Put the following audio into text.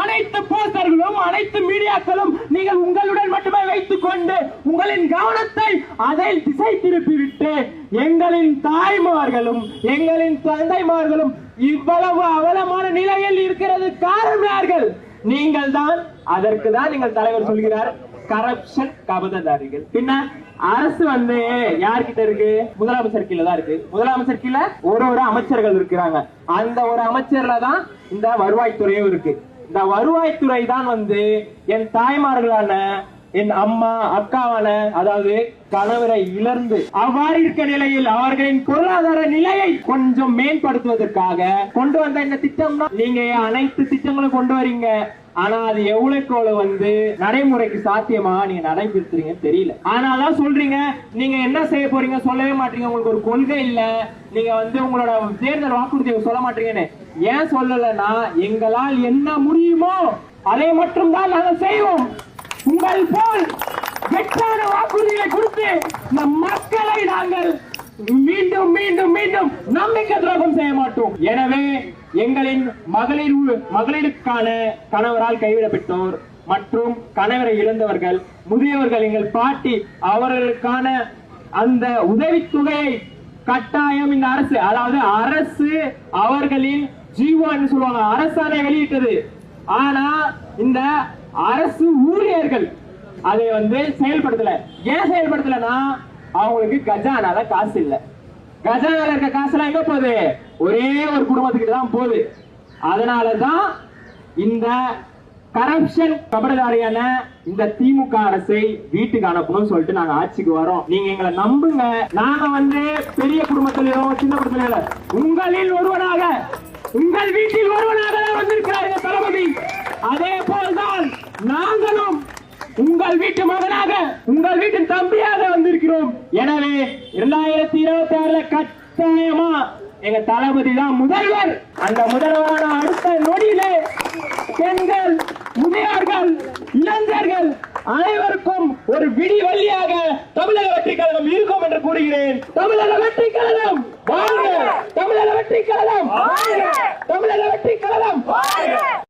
அனைத்து போஸ்டர்களும் அனைத்து மீடியாக்களும் நீங்கள் உங்களுடன் மட்டுமே வைத்துக் கொண்டு உங்களின் கவனத்தை அதை திசை திருப்பிவிட்டு எங்களின் தாய்மார்களும் எங்களின் தந்தைமார்களும் இவ்வளவு அவலமான நிலையில் இருக்கிறது காரணம் யார்கள்? நீங்கள் தான். அதற்கு தான் நீங்கள் தலைவர் சொல்கிறார் கரப்ஷன் கபததாரிகள். பின்ன அரசு வந்து யார்கிட்ட இருக்கு? முதலமைச்சர் கீழே தான் இருக்கு. முதலமைச்சர் கீழே ஒரு ஒரு அமைச்சர்கள் இருக்கிறாங்க. அந்த ஒரு அமைச்சர்ல தான் இந்த வருவாய்த்துறையும் இருக்கு. இந்த வருவாய்த்துறை தான் வந்து என் தாய்மார்களான என் அம்மா அக்காவான அதாவது கணவரை இழந்து அவ்வாறு இருக்க நிலையில் அவர்களின் பொருளாதார நிலையை கொஞ்சம் மேம்படுத்துவதற்காக கொண்டு வந்த இந்த திட்டம்னா நீங்க அனைத்து திட்டங்களும் கொண்டு வரீங்க. ஆனா அது எவ்வளவுக்கு எவ்வளவு வந்து நடைமுறைக்கு சாத்தியமா நீங்க நடைபெறுத்துறீங்கன்னு தெரியல. ஆனாதான் சொல்றீங்க. நீங்க என்ன செய்ய போறீங்க சொல்லவே மாட்டீங்க. உங்களுக்கு ஒரு கொள்கை இல்ல. நீங்க வந்து உங்களோட தேர்தல் வாக்குறுதியை சொல்ல மாட்டீங்கன்னு ஏன் சொல்லலைன்னா எங்களால் என்ன முடியுமோ அதை மட்டும் தான் நாங்கள் செய்வோம். உங்கள் போல் வெற்றான வாக்குறுதிகளை கொடுத்து மீண்டும் மீண்டும் நம்பிக்கை துரோகம் செய்ய மாட்டோம். எனவே எங்களின் மகளிர் உ- மகளிருக்கான கணவரால் கைவிடப்பட்டோர் மற்றும் கணவரை இழந்தவர்கள் முதியவர்கள் எங்கள் பாட்டி அவர்களுக்கான அந்த உதவித்தொகையை கட்டாயம் இந்த அரசு அதாவது அரசு அவர்களின் ஜீவோன்னு சொல்லுவாங்க அரசாணை வெளியிட்டது. ஆனா இந்த அரசு ஊழியர்கள் அதை வந்து செயல்படுத்தல. ஏன் செயல்படுத்தலன்னா அவங்களுக்கு கஜானால காசு இல்ல. கஜனால இருக்க காசுலாம் எங்க போகுது? ஒரே ஒரு குடும்பத்துக்கு தான் போகுது. அதனாலதான் இந்த கரப்ஷன் கபடதாரியான இந்த திமுக அரசை வீட்டுக்கு அனுப்பணும்னு சொல்லிட்டு நாங்க ஆட்சிக்கு வரோம். நீங்க எங்களை நம்புங்க. நாங்க வந்து பெரிய குடும்பத்திலோ சின்ன குடும்பத்திலோ உங்களில் ஒருவனாக உங்கள் வீட்டில் ஒருவனாக வந்திருக்கிறார் இந்த தளபதி. அதே போல்தான் நாங்கள் உங்கள் வீட்டு மகனாக உங்கள் வீட்டின் தம்பியாக வந்திருக்கிறோம். எனவே இரண்டாயிரத்தி இருபத்தி ஆறுல கட்டாயமா எங்க தளபதி தான் முதல்வர். அந்த முதல்வரான அடுத்த நொடியிலே பெண்கள் முதியோர்கள் இளைஞர்கள் அனைவருக்கும் ஒரு விடிவெள்ளியாக தமிழக வெற்றி கழகம் இருக்கும் என்று கூறுகிறேன். தமிழக வெற்றி கழகம் வாழ்க தமிழக வெற்றி கழகம் தமிழக வெற்றி கழகம்